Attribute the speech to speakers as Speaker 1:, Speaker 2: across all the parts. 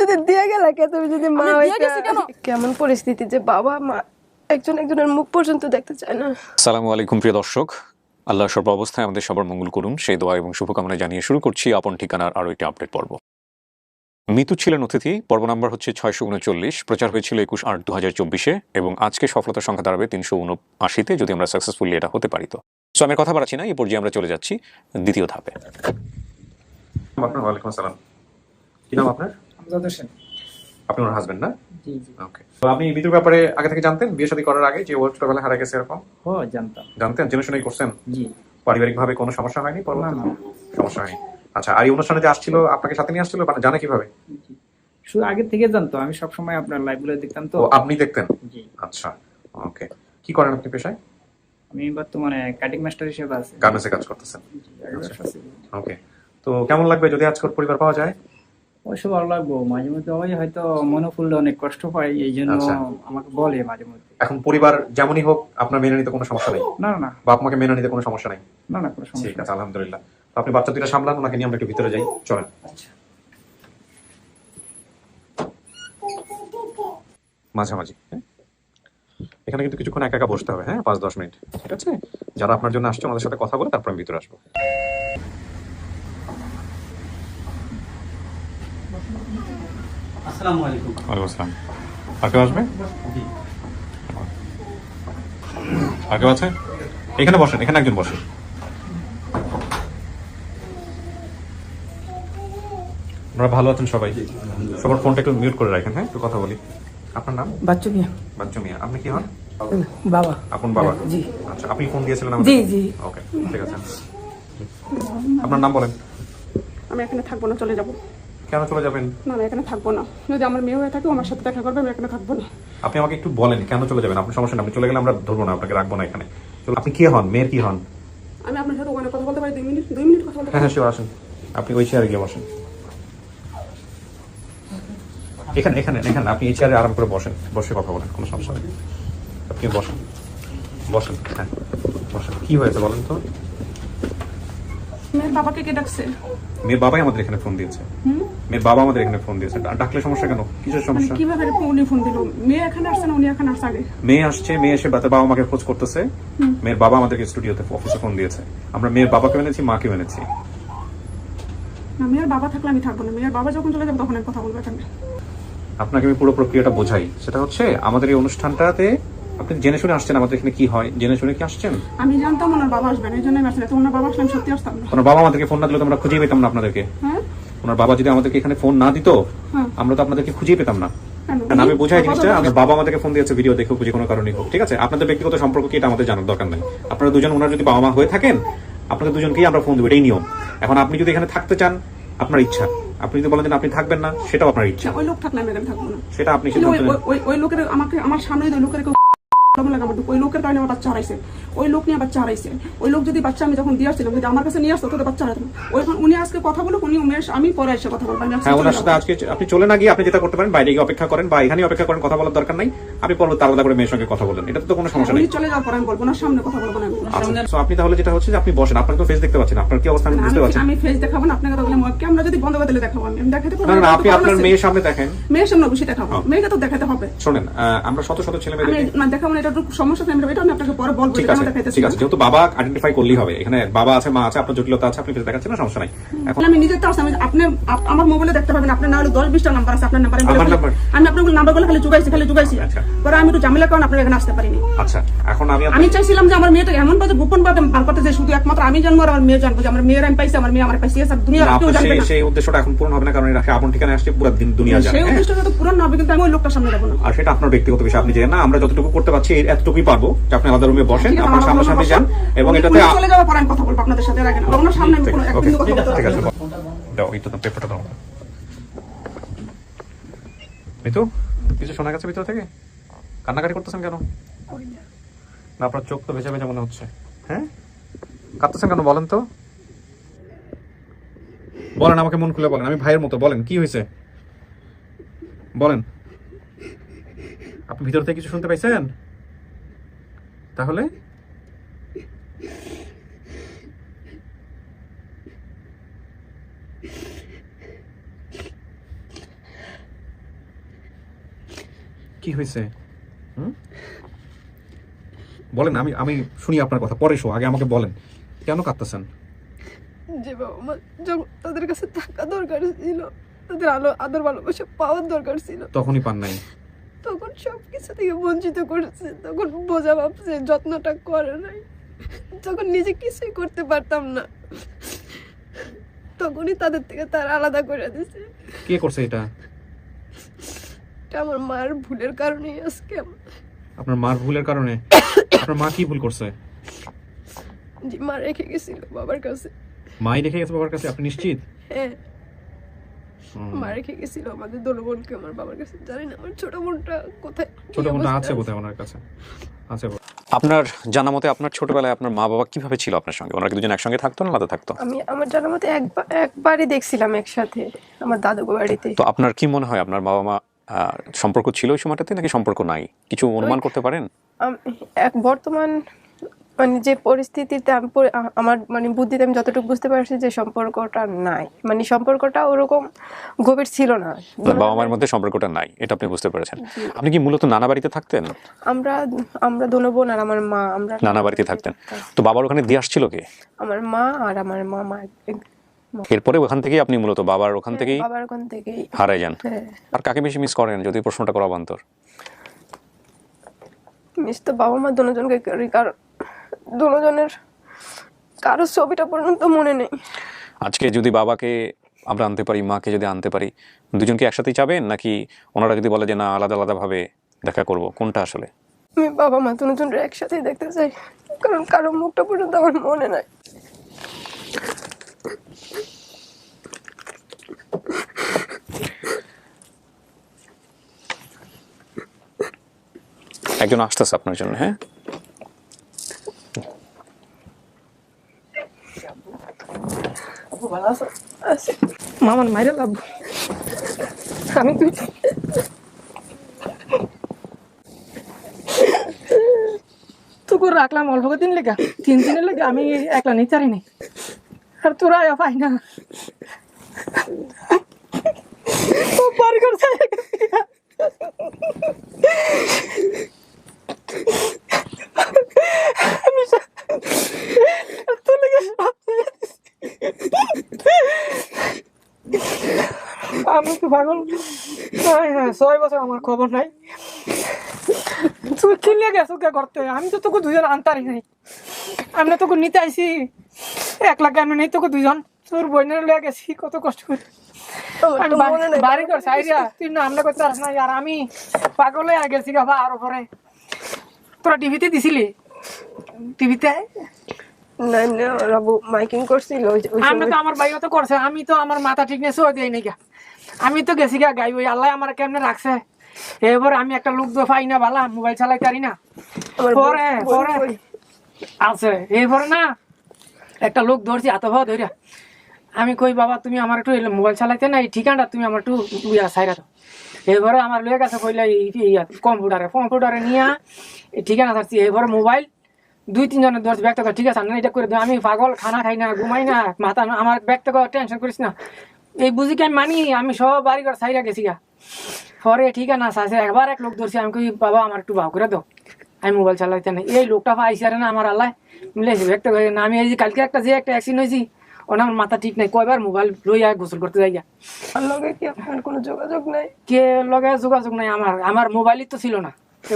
Speaker 1: যদি দিয়ে গেলা কে তুমি যদি মা
Speaker 2: আমি দিয়ে
Speaker 1: হইতা।
Speaker 2: গেছি কেন?
Speaker 1: কেমন পরিস্থিতি যে বাবা মা একজন একজনের মুখ পর্যন্ত দেখতে চায় না।
Speaker 3: সালামু আলাইকুম প্রিয় দর্শক। আল্লাহ সর্ব অবস্থায় আমাদের সবার মঙ্গল করুন। সেই দোয়া এবং শুভকামনা জানিয়ে শুরু করছি আপন ঠিকানার আরও একটি আপডেট পর্ব। মিতু ছিলেন অতিথি। পর্ব নাম্বার হচ্ছে ছয়শো উনচল্লিশ। প্রচার হয়েছিল একুশ আট দু হাজার চব্বিশে এবং আজকে সফলতার সংখ্যা দাঁড়াবে তিনশো উনআশিতে যদি আমরা সাকসেসফুলি এটা হতে পারি তো। সো আমি কথা বাড়াচ্ছি না। এই পর্যায়ে আমরা চলে যাচ্ছি দ্বিতীয় ধাপে। আপনার ওয়ালাইকুম আসসালাম কি নাম আপনার?
Speaker 4: আমজাদ হোসেন।
Speaker 3: আপনি ওর হাজবেন্ড না?
Speaker 4: জি জি।
Speaker 3: ওকে তো আপনি মিতুর ব্যাপারে আগে থেকে জানতেন? বিয়ে শাদী করার আগে যে ওর ছোটবেলা হারা গেছে এরকম?
Speaker 4: ও জানতাম।
Speaker 3: জানতেন? জেনে শুনেই করছেন?
Speaker 4: জি।
Speaker 3: পারিবারিকভাবে কোনো সমস্যা হয়নি
Speaker 4: না না।
Speaker 3: সমস্যা হয়নি। আচ্ছা আর এই অনুষ্ঠানে যে আসছিল আপনাকে সাথে নিয়ে আসছিল বা- জানে কীভাবে?
Speaker 4: শুধু আগে থেকে জানতো আমি সবসময় আপনার লাইভগুলো দেখতাম তো।
Speaker 3: তো আপনি দেখতেন?
Speaker 4: জি।
Speaker 3: আচ্ছা ওকে কি করেন আপনি পেশায়?
Speaker 4: আমি বর্তমানে কাটিং মাস্টার হিসেবে আছি।
Speaker 3: গার্মেন্টসে কাজ করতেছেন। ওকে তো কেমন লাগবে যদি আজকের পরিবার পাওয়া যায়?
Speaker 4: অবশ্য ভালো লাগবো। মাঝে মধ্যে ওই হয়তো মনে ফুললে অনেক কষ্ট পাই এই জন্য
Speaker 3: আচ্ছা।
Speaker 4: আমাকে বলে মাঝে মধ্যে।
Speaker 3: এখন পরিবার যেমনই হোক আপনার মেনে নিতে কোনো সমস্যা নেই?
Speaker 4: না না
Speaker 3: বাপ মাকে মেনে নিতে কোনো সমস্যা নেই?
Speaker 4: না না কোনো
Speaker 3: ঠিক
Speaker 4: সমস্যা
Speaker 3: আছে আলহামদুলিল্লাহ। তো আপনি বাচ্চা দুইটা সামলান ওনাকে নিয়ে আমরা একটু ভিতরে যাই। চলেন।
Speaker 4: আচ্ছা।
Speaker 3: মাঝামাঝি হ্যাঁ? এখানে কিন্তু কিছুক্ষণ একা একা বসতে হবে হ্যাঁ? পাঁচ দশ মিনিট। ঠিক আছে? যারা আপনার জন্য আসছে ওনাদের সাথে কথা বলে তারপর আমি ভিতরে আসব।
Speaker 5: আসসালামু আলাইকুম।
Speaker 3: ওয়ালাইকুম আসসালাম। আর কেউ আসবে? আর কেউ আছে এখানে বসেন এখানে একজন বসেন আপনারা ভালো আছেন সবাই? সবার ফোনটা একটু মিউট করে রাখেন হ্যাঁ? একটু কথা বলি। আপনার নাম?
Speaker 1: বাচ্চা মিয়া
Speaker 3: বাচ্চু মিয়া আপনি কি হন?
Speaker 1: বাবা।
Speaker 3: আপন বাবা?
Speaker 1: জি।
Speaker 3: আচ্ছা আপনি ফোন দিয়েছিলেন
Speaker 1: জি জি।
Speaker 3: ওকে ঠিক আছে। আপনার নাম বলেন।
Speaker 2: আমি এখানে থাকব না চলে যাব।
Speaker 3: কেন চলে যাবেন?
Speaker 2: না আমি এখানে থাকব না। যদি আমার মেয়ে হয়ে থাকে আমার সাথে দেখা করবে আমি এখানে থাকব না।
Speaker 3: আপনি আমাকে একটু বলেন কেন চলে যাবেন? আপনার সমস্যা নেই আপনি চলে গেলে আমরা ধরবো না আপনাকে রাখব না এখানে। আপনি কি হন? মেয়ের কি হন?
Speaker 2: আমি আপনার সাথে ওখানে কথা বলতে পারি দুই মিনিট দুই মিনিট কথা বলতে
Speaker 3: হ্যাঁ হ্যাঁ শিওর আসেন। আপনি ওই চেয়ারে গিয়ে বসেন। এখানে এখানে এখানে আপনি এই চেয়ারে আরাম করে বসেন। বসে কথা বলেন কোনো সমস্যা নেই। আপনি বসেন। বসেন হ্যাঁ বসেন। কি হয়েছে বলেন তো?
Speaker 2: মেয়ের বাবাকে কে ডাকছে?
Speaker 3: মেয়ের বাবাই আমাদের এখানে ফোন দিয়েছে। মেয়ের বাবা আমাদের এখানে ফোন দিয়েছে। ডাকলে সমস্যা কেন? কিসের
Speaker 2: মানে
Speaker 3: সমস্যা?
Speaker 2: কীভাবে উনি ফোন দিল? মেয়ে এখানে আসছে না উনি এখানে আসছে আগে?
Speaker 3: মেয়ে আসছে মেয়ে এসে তার বাবা মাকে খোঁজ করতেছে। মেয়ের বাবা আমাদেরকে স্টুডিওতে অফিসে ফোন দিয়েছে। আমরা মেয়ের বাবাকে এনেছি মাকে এনেছি
Speaker 2: না মেয়ের বাবা থাকলে আমি থাকব না। মেয়ের বাবা যখন চলে যাবে তখন আমি কথা বলব এখানে।
Speaker 3: আপনাকে আমি পুরো প্রক্রিয়াটা বোঝাই। সেটা হচ্ছে আমাদের এই অনুষ্ঠানটাতে আপনি জেনে শুনে আসছেন আমাদের এখানে কি হয় জেনে শুনে কি আসছেন?
Speaker 2: আমি জানতাম ওনার বাবা আসবেন এই জন্য আমি আসলে তো ওনার বাবা আসলে সত্যি আসতাম
Speaker 3: ওনার বাবা আমাদেরকে ফোন না দিলে তো আমরা খুঁজেই পেতাম না আপনাদেরকে।
Speaker 2: হ্যাঁ?
Speaker 3: ওনার বাবা যদি আমাদেরকে এখানে ফোন না দিত। আমরা তো আপনাদেরকে খুঁজেই পেতাম না। আমি বোঝাই জিনিসটা আমার বাবা আমাদেরকে ফোন দিয়েছে ভিডিও দেখে বুঝে কোনো কারণে হোক ঠিক আছে? আপনাদের ব্যক্তিগত সম্পর্ক কি এটা আমাদের জানার দরকার নাই। আপনারা দুজন ওনার যদি বাবা মা হয়ে থাকেন আপনাদের দুজনকেই আমরা ফোন দেবো এটাই নিয়ম। এখন আপনি যদি এখানে থাকতে চান আপনার ইচ্ছা। আপনি যদি বলেন আপনি থাকবেন না সেটাও আপনার ইচ্ছা।
Speaker 2: ওই লোক থাকলে আমি থাকব না।
Speaker 3: সেটা আপনি
Speaker 2: ওই লোকের আমাকে আমার সামনে ওই লোকের লাগে আমার ওই লোকের কারণে আমার বাচ্চা হারাইছে। ওই লোক নিয়ে বাচ্চা হারাইছে। ওই লোক যদি বাচ্চা আমি যখন দিয়ে আসছিলাম যদি আমার কাছে নিয়ে আসতো তো বাচ্চা হারাতো। ওই উনি আজকে কথা বলুক উনি উমেশ আমি পরে এসে কথা বলব।
Speaker 3: হ্যাঁ ওনার সাথে আজকে আপনি চলে না গিয়ে আপনি যেটা করতে পারেন বাইরে গিয়ে অপেক্ষা করেন বা এখানে অপেক্ষা করেন কথা বলার দরকার নাই। আপনি পরবর্তী আলাদা করে মেয়ের সঙ্গে কথা বলেন এটা তো কোনো সমস্যা নেই।
Speaker 2: চলে যাওয়ার পরে আমি বলব না সামনে কথা বলব না আমি।
Speaker 3: আচ্ছা আপনি তাহলে যেটা হচ্ছে যে আপনি বসেন আপনার তো ফেস দেখতে পাচ্ছেন আপনার কি অবস্থা আমি বুঝতে
Speaker 2: আমি আমি ফেস দেখাবো না আপনাকে তো বলে ক্যামেরা যদি বন্ধ করে দিলে দেখাবো আমি। আমি দেখাতে পারব
Speaker 3: না আপনি আপনার মেয়ের সামনে দেখেন।
Speaker 2: মেয়ের সামনে অবশ্যই দেখাবো। মেয়েকে তো দেখাতে হবে।
Speaker 3: শোনেন আমরা শত শত ছেলে মেয়েদের
Speaker 2: না দেখাবো না এটা একটু সমস্যা এটা আমি আপনাকে পরে বলব এটা
Speaker 3: আছে
Speaker 2: আমি দেখাইতেছি
Speaker 3: ঠিক আছে যেহেতু বাবা আইডেন্টিফাই করলেই হবে। এখানে বাবা আছে মা আছে আপনার জটিলতা আছে আপনি ফেস দেখাচ্ছেন না সমস্যা নাই। এখন
Speaker 2: আমি নিজে তো আমি আপনি আমার মোবাইলে দেখতে পাবেন আপনার না হলে দশ বিশটা নাম্বার আছে আপনার নাম্বার? আমি আপনার নাম্বারগুলো খালি জুগাইছি খালি জুগাইছি।
Speaker 3: আচ্ছা।
Speaker 2: পরে আমি একটু ঝামেলা কারণ আপনার এখানে আসতে পারিনি।
Speaker 3: আচ্ছা এখন আমি
Speaker 2: আমি চাইছিলাম যে আমার এমন ভাবে গোপন ভাবে বার করতে যে শুধু একমাত্র আমি জানব আর আমার মেয়ে জানব যে আমার মেয়ের আমি পাইছি আমার মেয়ে আমার পাইছি এসব দুনিয়া কেউ জানবে না।
Speaker 3: সেই উদ্দেশ্যটা এখন পূরণ হবে না কারণ এর আপন ঠিকানা আসছে পুরো দিন দুনিয়া জানে
Speaker 2: সেই
Speaker 3: হ্যাঁ?
Speaker 2: উদ্দেশ্যটা তো পূরণ হবে কিন্তু আমি ওই লোকটার সামনে যাব না।
Speaker 3: আর সেটা আপনার ব্যক্তিগত বিষয় আপনি জানেন না আমরা যতটুকু করতে পারছি এতটুকুই পারব যে আপনি আলাদা রুমে বসেন আপনার সামনে সামনে যান এবং এটাতে
Speaker 2: চলে যাওয়ার পরে আমি কথা বলব আপনাদের সাথে রাখেন ওনার সামনে আমি কোনো
Speaker 3: আছে,
Speaker 2: এক
Speaker 3: ওকে,
Speaker 2: বিন্দু কথা বলতে
Speaker 3: ঠিক আছে
Speaker 2: না।
Speaker 3: দাও এই তো পেপারটা দাও। মিতু কিছু শোনা গেছে ভিতর থেকে? কান্নাকাটি করতেছেন কেন? না আপনার চোখ তো ভেজা ভেজা মনে হচ্ছে। হ্যাঁ? কাঁদতেছেন কেন বলেন তো? বলেন আমাকে মন খুলে বলেন। আমি ভাইয়ের মতো বলেন কি হয়েছে? বলেন। আপনি ভিতর থেকে কিছু শুনতে পাইছেন? তাহলে?
Speaker 5: কি হয়েছে? বলেন আমি আমি শুনি আপনার কথা। পরে শো আগে আমাকে বলেন। কেন কাঁদতেছেন?
Speaker 1: যে বাবা মা যখন তাদের কাছে থাকা দরকার ছিল তাদের আলো আদর ভালোবাসা পাওয়ার দরকার ছিল।
Speaker 5: তখনই পান নাই।
Speaker 1: তখন সব কিছু থেকে বঞ্চিত করেছে তখন বোঝা ভাবছে যত্নটা করে নাই। তখন নিজে কিছুই করতে পারতাম না। তখনই তাদের থেকে তার আলাদা করে দিছে
Speaker 5: কে করছে এটা?
Speaker 1: এটা আমার মার ভুলের কারণেই আজকে আমার-
Speaker 5: আপনার মার ভুলের কারণে আপনার মা কি ভুল করছে?
Speaker 1: যে মা রেখে গেছিল বাবার কাছে।
Speaker 5: মাই রেখে গেছে বাবার কাছে? আপনি নিশ্চিত?
Speaker 1: হ্যাঁ। মা রেখে গেছিল আমাদের দোলো বোনকে আমার বাবার কাছে। জানি না আমার ছোট বোনটা কোথায়?
Speaker 5: ছোট বোনটা আছে বোধহয় ওনার কাছে। আছে
Speaker 3: আপনার জানা মতে আপনার ছোটবেলায় আপনার মা বাবা কীভাবে ছিল আপনার সঙ্গে? ওনারা কি দুজন একসঙ্গে থাকতো না আলাদা থাকতো?
Speaker 1: আমি আমার জানার মতে একবার একবারই দেখছিলাম একসাথে আমার দাদু বাড়িতে।
Speaker 3: তো আপনার কি মনে হয় আপনার বাবা মা সম্পর্ক ছিল ওই সময়টাতে নাকি সম্পর্ক নাই? কিছু অনুমান করতে পারেন?
Speaker 1: এক বর্তমান মানে যে পরিস্থিতিতে আমি আমার মানে বুদ্ধিতে আমি যতটুকু বুঝতে পারছি যে সম্পর্কটা নাই। মানে সম্পর্কটা ওরকম গভীর ছিল না।
Speaker 3: বাবা মায়ের মধ্যে সম্পর্কটা নাই এটা আপনি বুঝতে পেরেছেন। আপনি কি মূলত নানা বাড়িতে থাকতেন?
Speaker 1: আমরা আমরা দোনো বোন আর আমার মা আমরা
Speaker 3: নানা বাড়িতে থাকতেন। তো বাবার ওখানে দিয়ে আসছিল কে?
Speaker 1: আমার মা আর আমার মামা
Speaker 3: এরপরে ওখান থেকেই আপনি মূলত বাবার ওখান থেকেই
Speaker 1: বাবার ওখান থেকেই।
Speaker 3: হারাই যান।
Speaker 1: হ্যাঁ।
Speaker 3: আর কাকে বেশি মিস করেন যদি প্রশ্নটা করা বান্তর?
Speaker 1: মিস তো বাবা মা দুজনকে করি কারণ দুজনের কারও ছবিটা পর্যন্ত মনে নেই।
Speaker 3: আজকে যদি বাবাকে আমরা আনতে পারি মাকে যদি আনতে পারি দুজনকে একসাথেই যাবেন নাকি ওনারা যদি বলে যে না আলাদা আলাদা ভাবে দেখা করব কোনটা আসলে?
Speaker 1: আমি বাবা মা দুজনের একসাথেই দেখতে চাই কারণ কারও মুখটা পর্যন্ত আমার মনে নাই।
Speaker 3: একজন আসতেছে আপনার জন্য হ্যাঁ
Speaker 1: আচ্ছা
Speaker 6: মামার মাইরে লাভ আমি তুই তুকুর রাখলাম অল্প দিন লেগা তিন দিনের লেগে আমি একলা নিতে পারি নাই আর তোরা আয়া পাই না আমি তো পাগল। ছয় বছর আমার খবর নাই। তুই কিনলে গেছো কে করতে আমি তো তোকে দুজন আনতারি নাই। আমি না তোকে নিতে আইছি। এক লাখ আমি নেই তোকে দুজন তোর বোনের লিয়ে গেছি কত কষ্ট করে।
Speaker 1: তো
Speaker 6: বাড়ি- কর সাইরিয়া তুই না করতে না আর আমি পাগল হয়ে গেছি আর পরে তোরা টিভিতে দিছিলি? টিভিতে?
Speaker 1: না না রাবু মাইকিং করছিল
Speaker 6: তো আমার বাইরে তো করছে আমি তো আমার মাথা ঠিক নেই নাকি আমি তো গেছি গা গাই ওই আল্লাহ আমার কেমনে রাখছে? এবার আমি একটা লোক তো পাই না ভালা মোবাইল চালাই পারি না। পরে পরে আছে এরপরে না একটা লোক ধরছি, এত ভাব ধরিয়া। আমি কই, বাবা, তুমি আমার একটু মোবাইল চালাইতে না, এই ঠিকানাটা তুমি আমার একটু ইয়া সাইরা দাও। এবারে আমার লয়ে গেছে, কইলে কম্পিউটারে কম্পিউটারে নিয়ে এই ঠিকানা থাকছি এবারে মোবাইল দুই তিনজনের ধরছি, ব্যক্ত কর, ঠিক আছে না, এটা করে দিও। আমি পাগল, খানা খাই না, ঘুমাই না, মাথা আমার ব্যক্ত কর, টেনশন করিস না। এই বুঝি কি মানি? আমি সব বাড়ি ঘর সাইরা গেছি গা। পরে ঠিক আছে একবার এক লোক ধরছি, আমি কই, বাবা, আমার একটু ভাও করে দাও। আমি মোবাইল চালাইতে নাই। এই লোকটা পাইছে আরে না আমার আল্লাহ। মিলেছে একটা না আমি এই যে কালকে একটা যে একটা অ্যাক্সিডেন্ট হয়েছি ওনা আমার মাথা ঠিক নাই। কয়বার মোবাইল লইয়া গোসল করতে যাই গা।
Speaker 1: লগে কি আপনার কোনো যোগাযোগ নাই?
Speaker 6: কে লগে যোগাযোগ নাই আমার। আমার মোবাইলই তো ছিল না।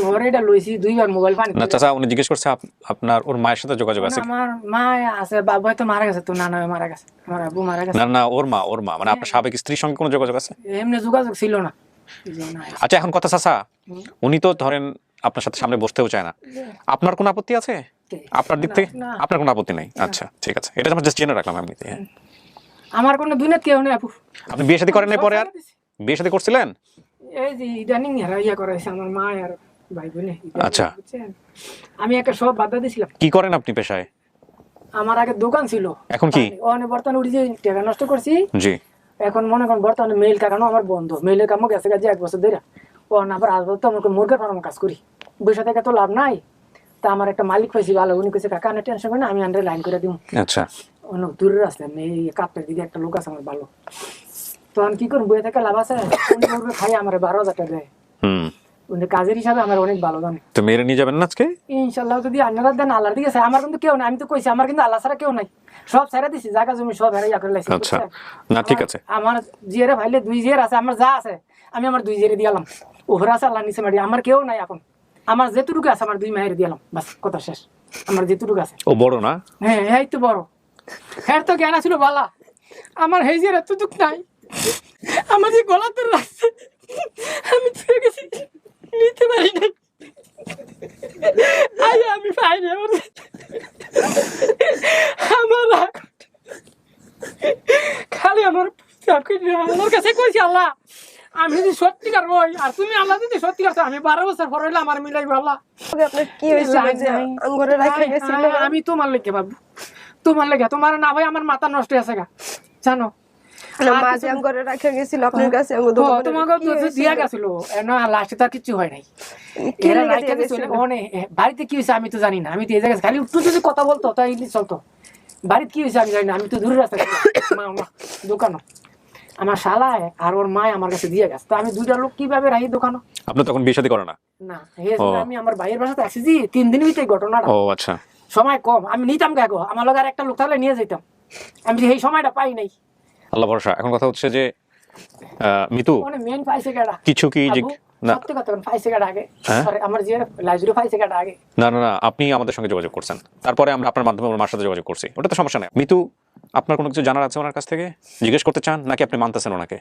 Speaker 6: ঘরে এটা লইছি দুইবার মোবাইল পানি
Speaker 3: না চাচা উনি জিজ্ঞেস করছে আপনার ওর মায়ের সাথে যোগাযোগ আছে?
Speaker 6: আমার মা আছে বাবা হয়তো মারা গেছে তো নানা মারা গেছে আমার আব্বু মারা গেছে।
Speaker 3: না না ওর মা ওর মা। মানে আপনার সাবেক স্ত্রীর সঙ্গে কোনো যোগাযোগ আছে?
Speaker 6: এমনি যোগাযোগ ছিল না।
Speaker 3: আচ্ছা এখন কথা চাচা উনি তো ধরেন আপনার সাথে সামনে বসতেও চায় না। আপনার কোনো আপত্তি আছে? আপনার দিক থেকে? আপনার কোনো আপত্তি নেই? আচ্ছা ঠিক আছে। এটা আমার জাস্ট জেনে রাখলাম এমনিতে হ্যাঁ।
Speaker 6: আমার কোনো দুনিয়াত কেউ নেই আপু।
Speaker 3: আপনি বিয়ে শাদী করেন নাই পরে আর? বিয়ে শাদী করছিলেন?
Speaker 6: এই যে ইদানিং ইয়া করাইছে আমার মা আর ভাই বোনে
Speaker 3: আচ্ছা।
Speaker 6: আমি একটা সব বাধা দিছিলাম।
Speaker 3: কি করেন আপনি পেশায়?
Speaker 6: আমার আগে দোকান ছিল।
Speaker 3: এখন কি?
Speaker 6: অনেক বর্তমানে উঠি যে টাকা নষ্ট করছি।
Speaker 3: জি।
Speaker 6: এখন মনে করেন বর্তমানে মেইল কারণও আমার বন্ধ। মেইলের কামও গেছে গেছে এক বছর ধরে। ও না আবার আসব তো ফার্ম কাজ করি। বসে থেকে তো লাভ নাই। তা আমার একটা মালিক পাইছি ভালো উনি কইছে কাকা না টেনশন করে না আমি আন্ডারে লাইন করে দিব
Speaker 3: আচ্ছা।
Speaker 6: অনেক দূরে এই কাপটার দিকে একটা লোক আছে আমার ভালো। তো আমি কি করব বইয়ে থেকে লাভ আছে? উনি খাই আমার বারো হাজার টাকা দেয়।
Speaker 3: হুম।
Speaker 6: কিন্তু কাজের হিসাবে আমার অনেক ভালো জানে।
Speaker 3: তো মেয়েরা নিয়ে যাবেন না আজকে?
Speaker 6: যদি আন্নারা দেন আল্লাহর দিকে আমার কিন্তু কেউ নাই। আমি তো কইছি আমার কিন্তু আল্লাহ ছাড়া কেউ নাই। সব ছেড়ে দিছি জায়গা জমি সব হেরে করে লাইছি
Speaker 3: আচ্ছা। না, ঠিক আছে।
Speaker 6: আমার জিয়ারে ভাইলে দুই জিয়ার আছে আমার যা আছে আমি আমার দুই জিয়ারে দিয়ালাম ওহরা আছে আল্লাহ নিচে মারি আমার কেউ নাই এখন। আমার যেটুকু আছে আমার দুই মায়ের দিয়ালাম বাস কথা শেষ। আমার যেটুকু আছে।
Speaker 3: ও বড় না?
Speaker 6: হ্যাঁ এই তো বড়। হ্যাঁ তো জ্ঞান ছিল বালা। আমার হেই যে এত দুঃখ নাই। আমার যে গলা তোর আমি ছুঁয়ে গেছি নিতে পারি নাই। আই আমি পাই না আমার আমার খালি আমার আমার কাছে কইছি আল্লাহ আমি যদি সত্যিকার হই আর তুমি আল্লাহ যদি সত্যিকার চাও, আমি বারো বছর পর হইলে আমার মিলাইবো আল্লাহ
Speaker 1: আপনার কি হয়েছিল যে আঙ্গুরে রাখা গেছিল?
Speaker 6: আমি তোমার লেগে বাবু তোমার লেগে। তোমার না ভাই আমার মাথা নষ্ট হয়েছে গা। জানো?
Speaker 1: আঙ্গুরে রাখা গেছিল আপনার কাছে আঙ্গুর
Speaker 6: তোমাকে তো দিয়া গেছিল না লাস্টে তো কিছু হয় নাই। এরা গেছিল? বাড়িতে কি হয়েছে আমি তো জানি না। আমি তো এই জায়গায় খালি একটু যদি কথা বলতো তাই চলতো। বাড়িতে কি হয়েছে আমি জানি না। আমি তো দূরে রাস্তা মা আমার শালায় আর ওর মায় আমার কাছে দিয়ে গেছে। তো আমি দুইটা লোক কীভাবে রাখি দোকানো?
Speaker 3: আপনার তখন বিয়ে শাদী করে না?
Speaker 6: না
Speaker 3: ও।
Speaker 6: আমি আমার ভাইয়ের বাসাতে আসছি জি, তিন দিন হইতে ঘটনাটা।
Speaker 3: ও আচ্ছা।
Speaker 6: সময় কম আমি নিতাম গো আমার লগে আর একটা লোক থাকলে নিয়ে যেতাম। আমি এই সময়টা পাই নাই।
Speaker 3: আল্লাহ ভরসা। এখন কথা হচ্ছে যে মিতু
Speaker 6: মানে মেন ফাইভ সেকেন্ড
Speaker 3: কিছু কি না।
Speaker 6: সত্যি কথা ফাইভ সেকেন্ড আগে?
Speaker 3: হ্যাঁ?
Speaker 6: আমার যে লাইজুরি ফাইভ সেকেন্ড আগে?
Speaker 3: না না না আপনি আমাদের সঙ্গে যোগাযোগ করছেন। তারপরে আমরা আপনার মাধ্যমে ওর মার সাথে যোগাযোগ করছি। ওটা তো সমস্যা নেই। মিতু আপনার কোনো কিছু জানার আছে ওনার কাছ থেকে? জিজ্ঞেস করতে চান নাকি আপনি মানতেছেন ওনাকে?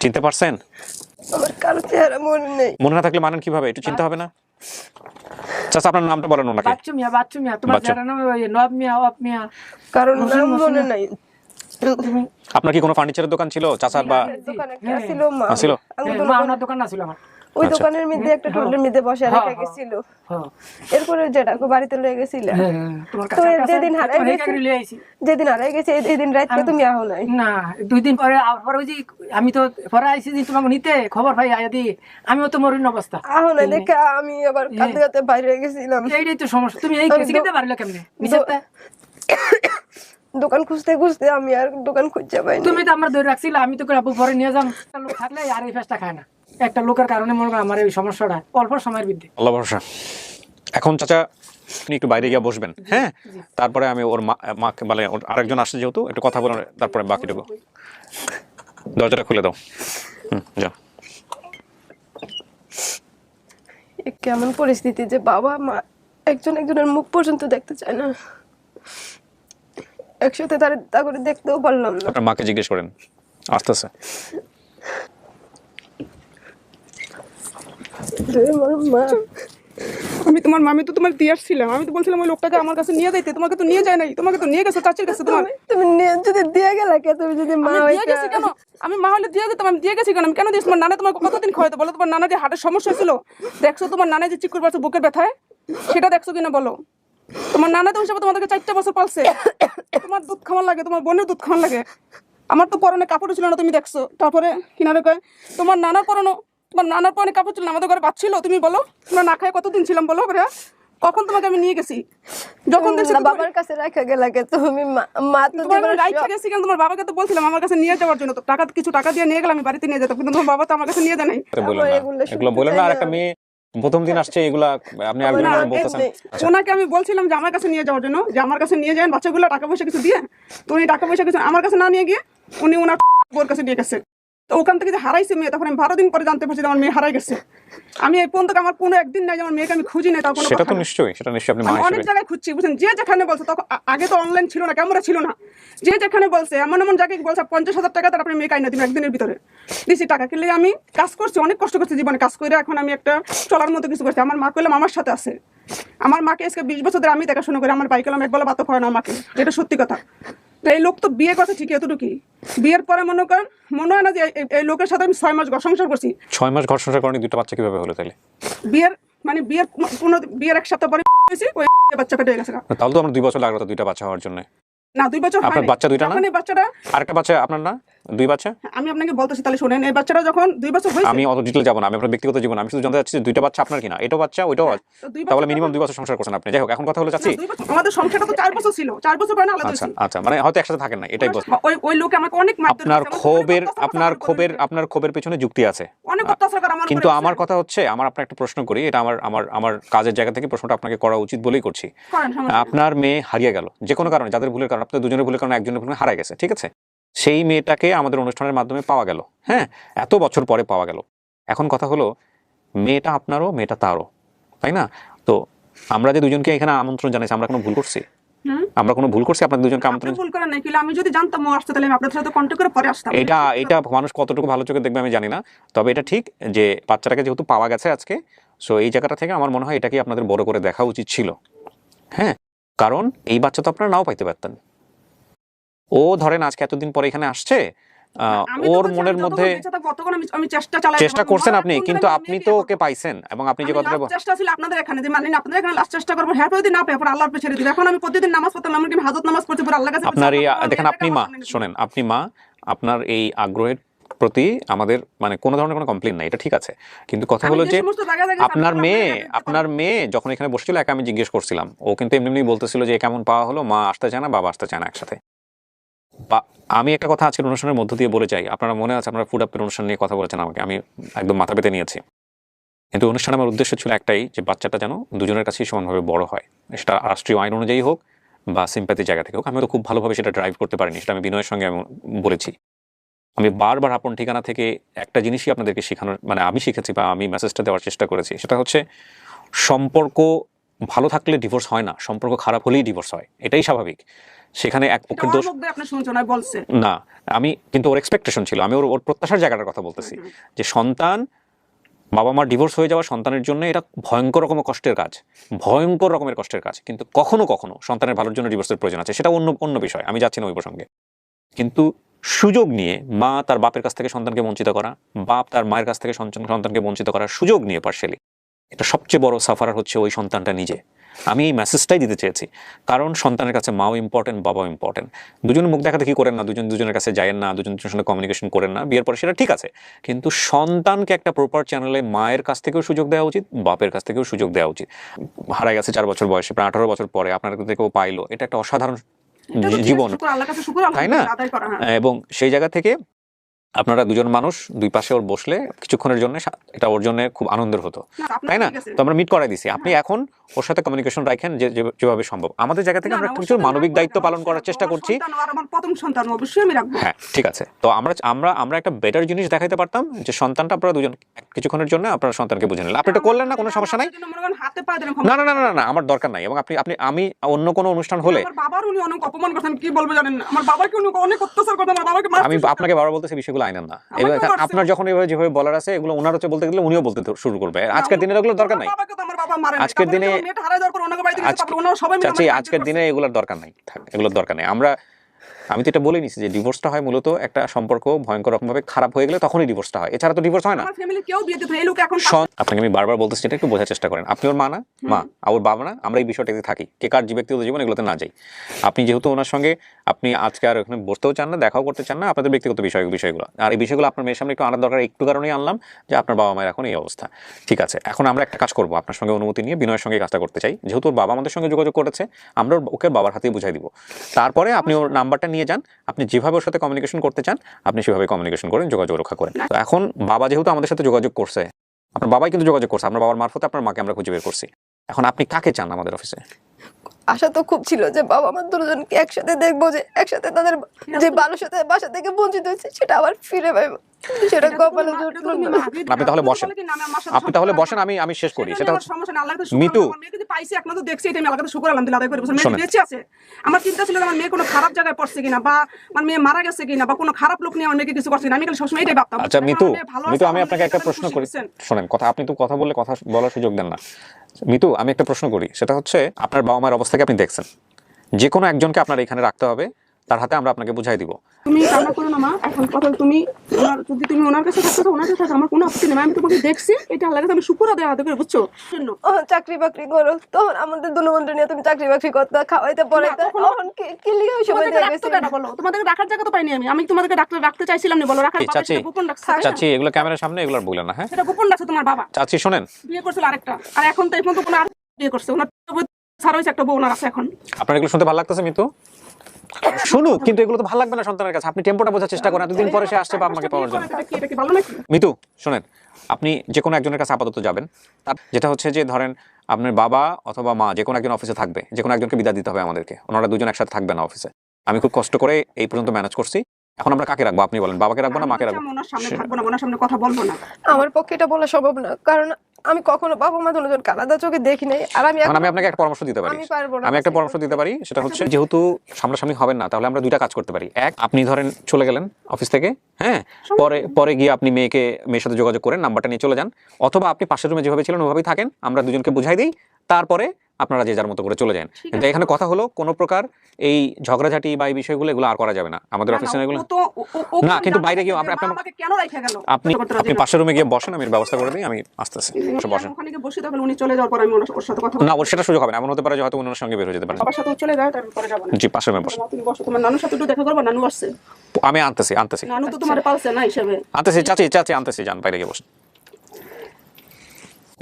Speaker 3: চিনতে পারছেন?
Speaker 1: আমার কারও চেহারা মনে নেই।
Speaker 3: মনে না থাকলে মানেন কীভাবে? একটু চিন্তা হবে না? চাচা আপনার নামটা বলেন ওনাকে।
Speaker 6: বাচ্চু মিয়া বাচ্চু মিয়া তোমার
Speaker 3: বাচ্চু।
Speaker 6: নাম নব মিয়া অপ মিয়া।
Speaker 1: কারণ নাম মনে নাই।
Speaker 3: আপনার কি কোনো ফার্নিচারের দোকান ছিল? চাচার বা।
Speaker 1: ছিল
Speaker 6: দোকান। না আমার।
Speaker 1: ওই
Speaker 3: আচ্ছা।
Speaker 1: দোকানের মধ্যে একটা টোলের মধ্যে বসে
Speaker 6: হ্যাঁ,
Speaker 1: রেখে
Speaker 6: হ্যাঁ।
Speaker 1: গেছিল।
Speaker 6: হ্যাঁ,
Speaker 1: এরপরে যেটা বাড়িতে লয়ে গেছিল।
Speaker 6: হ্যাঁ, তোমার
Speaker 1: তো যেদিন হারাই গেছে-
Speaker 6: আইছি।
Speaker 1: যেদিন হারাই গেছে এই- দিন রাত্রে তুমি আহো নাই।
Speaker 6: না দুই দিন পরে আবার ওই যে আমি তো পরে আইসি যে তোমাকে নিতে খবর ভাই আয়া দি। আমিও তো মরিন অবস্থা।
Speaker 1: আহো নাই দেখে আমি আবার কাঁদতে কাঁদতে বাইরে গেছিলাম।
Speaker 6: এইটাই তো সমস্যা। তুমি এই কেসে কেটে পারলে কেমনে? মিশাতে
Speaker 1: দোকান খুঁজতে খুঁজতে আমি আর দোকান খুঁজে পাইনি।
Speaker 6: তুমি তো আমার ধরে রাখছিলে আমি তো আপু পরে নিয়ে যাম। লোক থাকলে আর এই ফেসটা খায় না। একটা লোকের কারণে মনে আমার এই সমস্যাটা অল্প সময়ের বৃদ্ধি
Speaker 3: আল্লাহ ভরসা। এখন চাচা আপনি একটু বাইরে গিয়ে বসবেন। হ্যাঁ? তারপরে আমি ওর মা মাকে মানে ওর আরেকজন আসছে যেহেতু একটু কথা বলে তারপরে বাকি বাকিটুকু দরজাটা খুলে দাও। হুম যাও।
Speaker 1: কেমন পরিস্থিতি যে বাবা মা একজন একজনের মুখ পর্যন্ত দেখতে চায় না। একসাথে তার তা করে দেখতেও পারলাম না।
Speaker 3: আপনার মাকে জিজ্ঞেস করেন। আস্তে
Speaker 1: আমার মা
Speaker 2: আমি তোমার মামি তো তোমার দিয়ে আসছিলাম আমি তো বলছিলাম ওই লোকটাকে আমার কাছে নিয়ে যাইতে। তোমাকে তো নিয়ে যায় নাই। তোমাকে তো নিয়ে গেছে চাচির কাছে তোমার।
Speaker 1: তুমি- যদি দিয়ে গেলা কে? তুমি যদি মা
Speaker 2: দিয়ে গেছি কেন? আমি মা হলে দিয়ে যেতাম আমি দিয়ে গেছি কেন? আমি কেন দিয়েছি? তোমার নানা তোমার কতদিন খাওয়াইতো বলো? তোমার নানা যে হাটের সমস্যা ছিল দেখছ তোমার নানা যে চিকুর পাচ্ছে বুকের ব্যথায়? সেটা দেখছ কিনা বলো? তোমার নানা তো হিসাবে তোমাদেরকে চারটা বছর পালছে। তোমার দুধ খাওয়ার লাগে তোমার বোনের দুধ খাওয়ার লাগে। আমার তো পরনে কাপড় ছিল না তুমি দেখছ। তারপরে কিনারে কয় তোমার নানার পরনো তোমার নানার পরনে কাপড় ছিল আমাদের ঘরে বাচ্ছিল? তুমি বলো। তোমরা না খায় কতদিন ছিলাম বলো ভাইয়া কখন তোমাকে আমি নিয়ে গেছি? যখন দেখছি
Speaker 1: বাবার কাছে রাখা গেলা কে? তুমি মা- তো
Speaker 2: তোমার রাইখা গেছি কেন? তোমার বাবাকে তো বলছিলাম আমার কাছে নিয়ে যাওয়ার জন্য। তো টাকা কিছু টাকা দিয়ে নিয়ে গেলাম আমি বাড়িতে নিয়ে যেতাম কিন্তু তোমার বাবা তো আমার কাছে নিয়ে যায় নাই।
Speaker 1: এগুলো
Speaker 3: বললেন না আর একটা মেয়ে প্রথম দিন আসছে এগুলা আপনি আর
Speaker 1: না,
Speaker 3: বলতেছেন আচ্ছা।
Speaker 2: ওনাকে আমি বলছিলাম যে আমার কাছে নিয়ে যাওয়ার জন্য যে আমার কাছে নিয়ে যান বাচ্চাগুলো টাকা পয়সা কিছু দিয়ে। তো উনি টাকা পয়সা কিছু আমার কাছে না নিয়ে গিয়ে উনি ওনার বোর কাছে নিয়ে গেছে। তো ওখান থেকে যে হারাইছে মেয়ে তখন আমি বারো দিন পরে জানতে পারছি আমার মেয়ে হারাই গেছে। আমি এই পর্যন্ত আমার কোনো একদিন নাই আমার মেয়েকে আমি খুঁজি নাই তার কোনো
Speaker 3: সেটা তো নিশ্চয়ই সেটা নিশ্চয়ই আপনি মা
Speaker 2: আমি অনেক জায়গায় খুঁজছি বুঝছেন? যে যেখানে বলছে তখন আগে তো অনলাইন ছিল না ক্যামেরা ছিল না। যে যেখানে বলছে এমন এমন জায়গায় বলছে পঞ্চাশ হাজার টাকা তার আপনি মেয়ে কাইনা দিন একদিনের ভিতরে। দিছি টাকা কিনলে আমি কাজ করছি অনেক কষ্ট করছি জীবনে কাজ করে এখন আমি একটা চলার মতো কিছু করছি। আমার মা কইলাম আমার সাথে আছে। আমার মাকে আজকে বিশ বছর ধরে আমি দেখাশোনা করি আমার বাইক এক বেলা বাতো হয় না আমাকে। এটা সত্যি কথা। এই লোক তো বিয়ে করছে ঠিকই এতটুকুই। বিয়ের পরে মনে করেন মনে হয় না যে এই- লোকের সাথে আমি ছয় মাস ঘর সংসার করছি।
Speaker 3: ছয় মাস ঘর সংসার করেনি দুটো বাচ্চা কীভাবে হলো তাহলে
Speaker 2: বিয়ের মানে বিয়ের কোনো বিয়ের এক সপ্তাহ পরে হয়েছে ওই বাচ্চা কেটে গেছে
Speaker 3: তাহলে তো আমার দুই বছর লাগল তো দুইটা বাচ্চা হওয়ার জন্য।
Speaker 2: না দুই বছর
Speaker 3: আপনার বাচ্চা দুইটা না?
Speaker 2: মানে বাচ্চাটা
Speaker 3: আরেকটা বাচ্চা আপনার না? দুই বাচ্চা?
Speaker 2: আমি আপনাকে বলতেছি তাহলে শোনেন এই বাচ্চাটা যখন দুই বছর হয়েছে
Speaker 3: আমি অত ডিটেল যাব না আমি আপনার ব্যক্তিগত জীবন আমি শুধু জানতে চাচ্ছি দুইটা বাচ্চা আপনার কিনা এটাও বাচ্চা ওইটাও
Speaker 2: দুই
Speaker 3: তাহলে মিনিমাম দুই বছর সংসার করছেন আপনি। যাই হোক এখন কথা হলো চাচ্ছি
Speaker 2: আমাদের সংসারটা তো চার বছর ছিল চার বছর পরে না আলাদা
Speaker 3: আচ্ছা আচ্ছা মানে হয়তো একসাথে থাকেন না এটাই বলছি।
Speaker 2: ওই ওই লোক আমাকে অনেক মারধর
Speaker 3: আপনার ক্ষোভের আপনার ক্ষোভের আপনার ক্ষোভের পেছনে যুক্তি আছে।
Speaker 2: অনেক অত্যাচার করে আমার
Speaker 3: কিন্তু আমার কথা হচ্ছে আমার আপনার একটা প্রশ্ন করি এটা আমার আমার আমার কাজের জায়গা থেকে প্রশ্নটা আপনাকে করা উচিত বলেই করছি। আপনার মেয়ে হারিয়ে গেল যে কোনো কারণে যাদের ভুলের কারণে দুজনের ভুলের কারণে একজনের ভুলে হারায় গেছে ঠিক আছে? সেই মেয়েটাকে আমাদের অনুষ্ঠানের মাধ্যমে পাওয়া গেল। হ্যাঁ এত বছর পরে পাওয়া গেল। এখন কথা হলো মেয়েটা আপনারও মেয়েটা তারও তাই না? তো আমরা যে দুজনকে এখানে আমন্ত্রণ জানাইছি আমরা কোনো ভুল করছি? আমরা কোনো ভুল করছি আপনাদের দুজনকে আমন্ত্রণ
Speaker 2: ভুল করেন নাই কিন্তু আমি যদি জানতাম ও আসতে তাহলে আমি আপনার সাথে কন্ট্যাক্ট করে পরে আসতাম।
Speaker 3: এটা এটা মানুষ কতটুকু ভালো চোখে দেখবে আমি জানি না। তবে এটা ঠিক যে বাচ্চাটাকে যেহেতু পাওয়া গেছে আজকে সো এই জায়গাটা থেকে আমার মনে হয় এটাকে আপনাদের বড় করে দেখা উচিত ছিল। হ্যাঁ কারণ এই বাচ্চা তো আপনারা নাও পাইতে পারতেন। ও ধরেন আজকে এতদিন পরে এখানে আসছে আহ, ওর মনের মধ্যে
Speaker 2: চেষ্টা
Speaker 3: করছেন আপনি কিন্তু আপনি তো ওকে পাইছেন এবং আপনি যে কথাটা
Speaker 2: চেষ্টা ছিল আপনাদের এখানে যে মানে আপনাদের এখানে লাস্ট চেষ্টা করব হ্যাঁ যদি না পাই পরে আল্লাহর পেছনে দিব। এখন আমি প্রতিদিন নামাজ পড়তাম এমনকি হাজত নামাজ পড়তে পরে আল্লাহর কাছে
Speaker 3: আপনার দেখেন আপনি মা শোনেন আপনি মা আপনার এই আগ্রহের প্রতি আমাদের মানে কোনো ধরনের কোনো কমপ্লেন নাই এটা ঠিক আছে। কিন্তু কথা হলো যে আপনার মেয়ে আপনার মেয়ে যখন এখানে বসেছিল একা আমি জিজ্ঞেস করছিলাম। ও কিন্তু এমনি এমনি বলতেছিল যে কেমন পাওয়া হলো? মা আসতে চায় না বাবা আসতে চায় না একসাথে। আমি একটা কথা আজকের অনুষ্ঠানের মধ্য দিয়ে বলে যাই। আপনারা মনে আছে আপনারা ফুড আপের অনুষ্ঠান নিয়ে কথা বলেছেন আমাকে। আমি একদম মাথা পেতে নিয়েছি। কিন্তু অনুষ্ঠানে আমার উদ্দেশ্য ছিল একটাই, যে বাচ্চাটা যেন দুজনের কাছেই সমানভাবে বড় হয়। সেটা রাষ্ট্রীয় আইন অনুযায়ী হোক বা সিম্প্যাথি জায়গা থেকে হোক, আমি তো খুব ভালোভাবে সেটা ড্রাইভ করতে পারিনি, সেটা আমি বিনয়ের সঙ্গে আমি বলেছি। আমি বারবার আপন ঠিকানা থেকে একটা জিনিসই আপনাদেরকে শেখানোর মানে আমি শিখেছি বা আমি মেসেজটা দেওয়ার চেষ্টা করেছি। সেটা হচ্ছে সম্পর্ক ভালো থাকলে ডিভোর্স হয় না সম্পর্ক খারাপ হলেই ডিভোর্স হয় এটাই স্বাভাবিক। সেখানে এক পক্ষের দোষ না আমি কিন্তু ওর এক্সপেকটেশন ছিল আমি ওর ওর প্রত্যাশার জায়গাটার কথা বলতেছি যে সন্তান বাবা মার ডিভোর্স হয়ে যাওয়া সন্তানের জন্য এটা ভয়ঙ্কর রকমের কষ্টের কাজ ভয়ঙ্কর রকমের কষ্টের কাজ কিন্তু কখনো কখনো সন্তানের ভালোর জন্য ডিভোর্সের প্রয়োজন আছে সেটা অন্য অন্য বিষয় আমি যাচ্ছি না ওই প্রসঙ্গে। কিন্তু সুযোগ নিয়ে মা তার বাপের কাছ থেকে সন্তানকে বঞ্চিত করা বাপ তার মায়ের কাছ থেকে সন্তান- সন্তানকে বঞ্চিত করার সুযোগ নিয়ে পার্শালি এটা সবচেয়ে বড় সাফারার হচ্ছে ওই সন্তানটা নিজে। আমি এই মেসেজটাই দিতে চেয়েছি। কারণ সন্তানের কাছে মাও ইম্পর্টেন্ট বাবাও ইম্পর্টেন্ট দুজন মুখ দেখা দেখি করেন না? দুজন দুজনের কাছে যায়েন না দুজন দুজনের সঙ্গে কমিউনিকেশন করেন না বিয়ের পরে সেটা ঠিক আছে। কিন্তু সন্তানকে একটা প্রপার চ্যানেলে মায়ের কাছ থেকেও সুযোগ দেওয়া উচিত বাপের কাছ থেকেও সুযোগ দেওয়া উচিত। হারাই গেছে চার বছর বয়সে প্রায় আঠারো বছর পরে আপনার থেকেও পাইলো। এটা একটা অসাধারণ জীবন। তাই না?
Speaker 2: হ্যাঁ।
Speaker 3: এবং সেই জায়গা থেকে আপনারা দুজন মানুষ দুই পাশে ওর বসলে কিছুক্ষণের জন্য এটা ওর জন্য খুব আনন্দের হতো। তাই না? তো আমরা মিট করাই দিছি। আপনি এখন ওর সাথে কমিউনিকেশন রাখেন যে যেভাবে সম্ভব। আমাদের জায়গা থেকে আমরা কিছু মানবিক দায়িত্ব পালন করার চেষ্টা করছি। হ্যাঁ ঠিক আছে। তো আমরা আমরা আমরা একটা বেটার জিনিস দেখাইতে পারতাম যে সন্তানটা আপনারা দুজন কিছুক্ষণের জন্য আপনার সন্তানকে বুঝে নিলেন। আপনি এটা করলেন না কোনো সমস্যা নাই। না না না না না আমার দরকার নাই। এবং আপনি আপনি আমি অন্য কোনো অনুষ্ঠান হলে
Speaker 2: বাবার উনি অনেক অপমান করতেন কি বলব জানেন আমার বাবাকে উনি অনেক অত্যাচার করতেন আমার বাবাকে
Speaker 3: আমি আপনাকে বারবার বলতেছি বিষয়গুলো না। আপনার যখন এভাবে যেভাবে বলার আছে এগুলো ওনার হচ্ছে বলতে গেলে উনিও বলতে শুরু করবে। আজকের দিনের এগুলো দরকার নাই। আজকের দিনে- চাচি আজকের দিনে এগুলোর দরকার নাই। এগুলোর দরকার নেই। আমরা আমি তো এটা বলে নিছি যে ডিভোর্সটা হয় মূলত একটা সম্পর্ক ভয়ঙ্কর রকমভাবে খারাপ হয়ে গেলে তখনই ডিভোর্সটা হয়। এছাড়া তো ডিভোর্স হয় না। আপনাকে আমি বারবার বলতেছি এটা একটু বোঝার চেষ্টা করেন। আপনি ওর মা না? মা। আর বাবা না? আমরা এই বিষয়টাতে থাকি। কে কার যে ব্যক্তিগত জীবন এগুলোতে না যাই। আপনি যেহেতু ওনার সঙ্গে আপনি আজকে আর ওখানে বসতেও চান না, দেখাও করতে চান না, আপনাদের ব্যক্তিগত বিষয় বিষয়গুলো। আর এই বিষয়গুলো আপনার মেয়ের সামনে একটু আনার দরকার, একটু কারণেই আনলাম যে আপনার বাবা মায়ের এখন এই অবস্থা। ঠিক আছে, এখন আমরা একটা কাজ করব আপনার সঙ্গে অনুমতি নিয়ে, বিনয়ের সঙ্গে কাজটা করতে চাই। যেহেতু ওর বাবা আমাদের সঙ্গে যোগাযোগ করেছে, আমরা ওকে বাবার হাতে বুঝাই দিব। তারপরে আপনি ওর নাম্বারটা নিয়ে যান, আপনি যেভাবে ওর সাথে কমিউনিকেশন করতে চান, আপনি সেভাবে কমিউনিকেশন করেন, যোগাযোগ রক্ষা করেন। তো এখন বাবা যেহেতু আমাদের সাথে যোগাযোগ করছে, আপনার বাবাই কিন্তু যোগাযোগ করছে, আপনার বাবার মারফতে আপনার মাকে আমরা খুঁজে বের করছি। এখন আপনি কাকে চান আমাদের অফিসে
Speaker 1: আশা তো খুব ছিল যে বাবা আমার দুজনকে একসাথে দেখব যে একসাথে তাদের যে ভালো সাথে বাসা থেকে বঞ্চিত হয়েছে সেটা আবার ফিরে পাইবো। সেটা কপালে
Speaker 3: আপনি তাহলে বসেন। আপনি তাহলে বসেন আমি আমি শেষ করি সেটা হচ্ছে মিতু।
Speaker 2: মিতু মেয়েকে যে পাইছি এখন তো দেখছি এটা আমি আল্লাহকে শুকর আলহামদুলিল্লাহ আদায় করে মেয়ে বেঁচে আছে। আমার চিন্তা ছিল আমার মেয়ে কোনো খারাপ জায়গায় পড়ছে কিনা বা আমার মেয়ে মারা গেছে কিনা বা কোনো খারাপ লোক নিয়ে আমার মেয়েকে কিছু করছে কিনা আমি খালি সবসময় এটাই ভাবতাম।
Speaker 3: আচ্ছা মিতু
Speaker 2: ভালো
Speaker 3: মিতু আমি আপনাকে একটা প্রশ্ন
Speaker 2: খুশি
Speaker 3: করি। শোনেন কথা আপনি তো কথা বললে কথা বলার সুযোগ দেন না। মিতু, আমি একটা প্রশ্ন করি। সেটা হচ্ছে, আপনার বাবা মায়ের অবস্থাকে আপনি দেখছেন? যে কোনো একজনকে আপনার এখানে রাখতে হবে। তার হাতে আমরা আপনাকে বুঝাই দিব।
Speaker 2: তুমি কান্না করো না মা। এখন কথা তুমি ওনার যদি তুমি ওনার কাছে থাকতো তো ওনার কাছে থাকো। আমার কোনো আপত্তি নেই আমি তোমাকে দেখছি। এটা আল্লাহর কাছে আমি শুকুর আদায় আদায় করে বুঝছ?
Speaker 1: ও চাকরি বাকরি করো। তখন আমাদের দুনবন্ধু নিয়ে তুমি চাকরি বাকরি করতে খাওয়াইতে পড়াইতে। তখন কি- কি লিগে ওই সময় দিয়ে
Speaker 2: রাখতো বলো? তোমাদেরকে রাখার জায়গা তো পাইনি আমি। আমি তোমাদেরকে ডাক্তার রাখতে চাইছিলাম না বলো। রাখার
Speaker 3: চাচি,
Speaker 2: গোপন রাখছে?
Speaker 3: চাচি এগুলো ক্যামেরার সামনে এগুলো আর বললেন না হ্যাঁ?
Speaker 2: সেটা গোপন রাখছে তোমার বাবা।
Speaker 3: চাচি শোনেন।
Speaker 2: বিয়ে করছিল আরেকটা। আর এখন তো এখন তো কোনো আর বিয়ে করছে। ওনার তো ছাড়া হয়েছে একটা বউ ওনার আছে এখন।
Speaker 3: আপনার এগুলো শুনতে ভালো লাগতেছে মিতু? শুনুক কিন্তু এগুলো তো ভালো লাগবে না সন্তানের কাছে। আপনি টেম্পোটা বোঝার চেষ্টা করেন এতদিন পরে সে আসছে বাপ মাকে পাওয়ার জন্য।
Speaker 2: এটা কি এটা কি ভালো নাকি
Speaker 3: মিতু শোনেন আপনি যে কোনো একজনের কাছে আপাতত যাবেন। তার যেটা হচ্ছে যে ধরেন আপনার বাবা অথবা মা যে কোনো একজন অফিসে থাকবে যে কোনো একজনকে বিদায় দিতে হবে আমাদেরকে। ওনারা দুজন একসাথে থাকবে না অফিসে আমি খুব কষ্ট করে এই পর্যন্ত ম্যানেজ করছি। এখন আমরা কাকে রাখব আপনি বলেন? বাবাকে রাখব না মাকে রাখব?
Speaker 2: ওনার সামনে থাকব না ওনার সামনে কথা বলব না।
Speaker 1: আমার পক্ষে এটা বলা সম্ভব না। কারণ আমি কখনো বাবা মা দুজনকে আলাদা চোখে দেখি নাই আর আমি
Speaker 3: আমি আপনাকে একটা পরামর্শ দিতে পারি।
Speaker 1: আমি পারব না
Speaker 3: আমি একটা পরামর্শ দিতে পারি সেটা হচ্ছে যেহেতু সামনাসামনি হবেন না তাহলে আমরা দুইটা কাজ করতে পারি। এক আপনি ধরেন চলে গেলেন অফিস থেকে হ্যাঁ? পরে পরে গিয়ে আপনি মেয়েকে মেয়ের সাথে যোগাযোগ করেন নাম্বারটা নিয়ে চলে যান। অথবা আপনি পাশের রুমে যেভাবে ছিলেন ওভাবেই থাকেন আমরা দুজনকে বুঝাই দিই। তারপরে আপনারা যে যার মতো করে চলে যান। কিন্তু এখানে কথা হলো কোনো প্রকার এই ঝগড়াঝাটি বা এই বিষয়গুলো এগুলো আর করা যাবে না। আমাদের অফিসে এগুলো না, কিন্তু বাইরে গিয়ে আপনি- আপনি-
Speaker 2: আমাকে কেন রেখে গেল?
Speaker 3: আপনি পাশের রুমে গিয়ে বসেন আমি ব্যবস্থা করে দিই আমি আসতেছি
Speaker 2: আমি
Speaker 3: বসেন।
Speaker 2: ওখানে গিয়ে বসে থাকলে উনি চলে যাওয়ার পর আমি ওনার ওর সাথে কথা
Speaker 3: না ওর সেটা সুযোগ হবে না এমন হতে পারে যে হয়তো অন্যের সঙ্গে বের হয়ে যেতে পারে।
Speaker 2: বাবার সাথে চলে যায় তারপরে যাব না।
Speaker 3: জি পাশের রুমে বসেন
Speaker 2: তুমি বসো তোমার নানুর সাথে একটু দেখা করবা নানু আসছে।
Speaker 3: আমি আনতেছি আনতেছি।
Speaker 2: নানু তো তোমার পালছে না হিসেবে।
Speaker 3: আনতেছি চাচি চাচি আনতেছি যান বাইরে গিয়ে বসেন।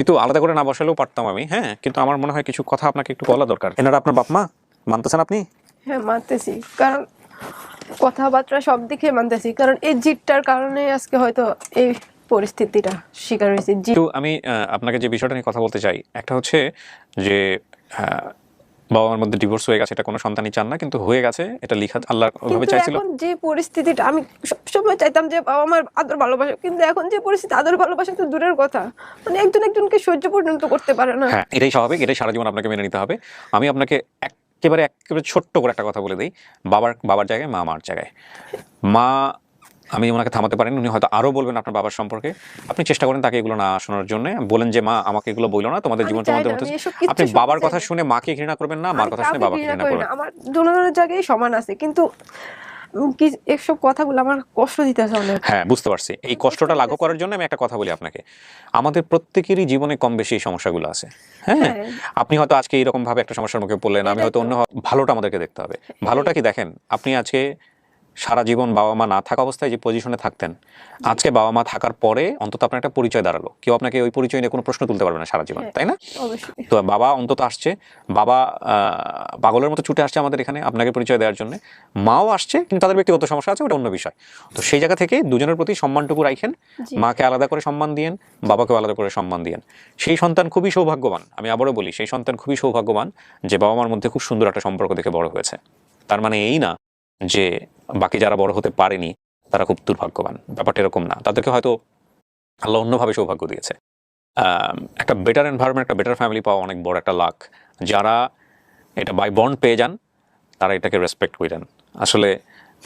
Speaker 3: কিন্তু আলাদা করে না বসালেও পারতাম আমি হ্যাঁ? কিন্তু আমার মনে হয় কিছু কথা আপনাকে একটু বলা দরকার। এনারা আপনার বাপ মা? মানতেছেন আপনি?
Speaker 1: হ্যাঁ মানতেছি। কারণ কথাবার্তা সব দিকে মানতেছি। কারণ এই জিতটার কারণে আজকে হয়তো এই পরিস্থিতিটা শিকার হয়েছে।
Speaker 3: আমি আপনাকে যে বিষয়টা নিয়ে কথা বলতে চাই একটা হচ্ছে যে বাবা মার মধ্যে ডিভোর্স হয়ে গেছে এটা কোনো সন্তানই চান না কিন্তু হয়ে গেছে এটা লিখা আল্লাহ
Speaker 1: কিন্তু
Speaker 3: চাইছিল।
Speaker 1: এখন যে পরিস্থিতিটা আমি সবসময় চাইতাম যে বাবা আমার আদর ভালোবাসা কিন্তু এখন যে পরিস্থিতি আদর ভালোবাসা তো দূরের কথা। মানে একজন একজনকে সহ্য পর্যন্ত করতে পারে না।
Speaker 3: হ্যাঁ এটাই স্বাভাবিক এটাই সারা জীবন আপনাকে মেনে নিতে হবে। আমি আপনাকে একেবারে একেবারে ছোট্ট করে একটা কথা বলে দিই বাবার বাবার জায়গায় মা মার জায়গায়। মা আমি ওনাকে থামাতে পারেন উনি হয়তো আরও বলবেন আপনার বাবার সম্পর্কে। আপনি চেষ্টা করেন তাকে এগুলো না শোনার জন্য। বলেন যে মা আমাকে এগুলো বলল না তোমাদের জীবন তোমাদের মতো
Speaker 1: কিচ্ছু
Speaker 3: আপনি বাবার কথা শুনে মাকে ঘৃণা করবেন না মার কথা শুনে বাবাকে
Speaker 1: ঘৃণা
Speaker 3: করবেন।
Speaker 1: আমার দুজনের জায়গায় সমান আছে কিন্তু কি এসব কথাগুলো আমার কষ্ট দিতেছে অনেক।
Speaker 3: হ্যাঁ বুঝতে পারছি। এই কষ্টটা লাঘব করার জন্য আমি একটা কথা বলি আপনাকে। আমাদের প্রত্যেকেরই জীবনে কম বেশি এই সমস্যাগুলো আছে হ্যাঁ?
Speaker 1: হ্যাঁ।
Speaker 3: আপনি হয়তো আজকে এইরকম ভাবে একটা সমস্যার মুখে পড়লেন আমি হয়তো অন্য ভালোটা আমাদেরকে দেখতে হবে। ভালোটা কি দেখেন? আপনি আজকে সারা জীবন বাবা মা না থাকা অবস্থায় যে পজিশনে থাকতেন আজকে বাবা মা থাকার পরে অন্তত আপনার একটা পরিচয় দাঁড়াল। কেউ আপনাকে ওই পরিচয় নিয়ে কোনো প্রশ্ন তুলতে পারবে না সারা জীবন
Speaker 1: হ্যাঁ।
Speaker 3: তাই না? তো বাবা অন্তত আসছে। বাবা পাগলের মতো ছুটে আসছে আমাদের এখানে আপনাকে পরিচয় দেওয়ার জন্য। মাও আসছে কিন্তু তাদের ব্যক্তিগত সমস্যা আছে ওটা অন্য বিষয়। তো সেই জায়গা থেকে দুজনের প্রতি সম্মানটুকু রাখেন মাকে আলাদা করে সম্মান দিয়েন বাবাকেও আলাদা করে সম্মান দিয়েন। সেই সন্তান খুবই সৌভাগ্যবান আমি আবারও বলি সেই সন্তান খুবই সৌভাগ্যবান যে বাবা মার মধ্যে খুব সুন্দর একটা সম্পর্ক দেখে বড় হয়েছে। তার মানে এই না যে বাকি যারা বড় হতে পারেনি, তারা খুব দুর্ভাগ্যবান। ব্যাপারটা এরকম না। তাদেরকে হয়তো আল্লাহ অন্যভাবে সৌভাগ্য দিয়েছে। একটা বেটার এনভায়রনমেন্ট একটা বেটার ফ্যামিলি পাওয়া অনেক বড় একটা লাক যারা এটা বাই বন্ড পেয়ে যান, তারা এটাকে রেসপেক্ট করেন আসলে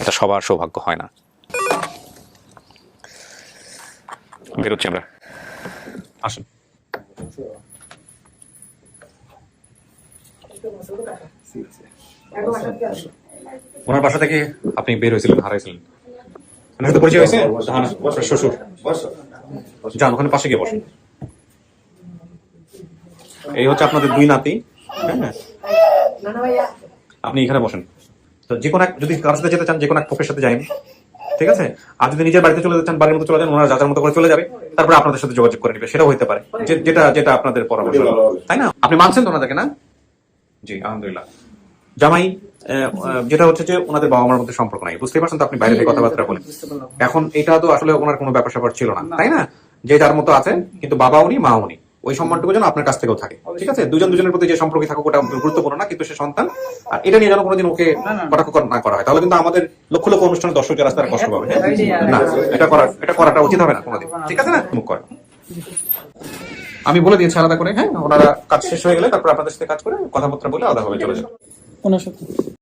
Speaker 3: এটা সবার সৌভাগ্য হয় না। বেরোচ্ছি আমরা। আসুন। ওনার বাসা থেকে আপনি বের হয়েছিলেন হারাইছিলেন। ওনার সাথে পরিচয় হয়েছে? হ্যাঁ, শ্বশুর যান ওখানে পাশে গিয়ে বসেন। এই হচ্ছে আপনাদের দুই নাতি হ্যাঁ? আপনি এখানে বসেন। তো যে কোনো এক যদি কারোর সাথে যেতে চান যে কোনো এক পক্ষের সাথে যাইন। ঠিক আছে? আর যদি নিজের বাড়িতে চলে যেতে চান বাড়ির মতো চলে যান ওনারা যাদের মতো করে চলে যাবে। তারপরে আপনাদের সাথে যোগাযোগ করে নেবে। সেটাও হইতে পারে। যেটা যেটা আপনাদের পরামর্শ। তাই না? আপনি মানছেন তো ওনাদেরকে না? জি আলহামদুলিল্লাহ। জামাই যেটা হচ্ছে যে ওনাদের বাবা মার মধ্যে সম্পর্ক নাই। বুঝতেই পারছেন তো আপনি বাইরে থেকে কথাবার্তা বলেন। এখন এটা তো আসলে ওনার কোনো ব্যাপার স্যাপার ছিল না তাই না? যে যার মতো আছেন কিন্তু বাবা উনি মা উনি। ওই সম্মানটুকু যেন আপনার কাছ থেকেও থাকে। ঠিক আছে? দুজন দুজনের প্রতি যে সম্পর্ক থাকুক ওটা গুরুত্বপূর্ণ না কিন্তু সে সন্তান আর এটা নিয়ে যেন কোনোদিন ওকে কটাক্ষ করা- না করা হয়। তাহলে কিন্তু আমাদের লক্ষ লক্ষ অনুষ্ঠানের দর্শক যারা তারা কষ্ট পাবে হ্যাঁ? না এটা করা এটা করাটা উচিত হবে না কোনোদিন। ঠিক আছে না? মুখ করে। আমি বলে দিয়েছি আলাদা করে হ্যাঁ? ওনারা কাজ শেষ হয়ে গেলে তারপর আপনাদের সাথে কাজ করে কথাবার্তা বলে আলাদা হবে চলে যাবে।
Speaker 6: সাথে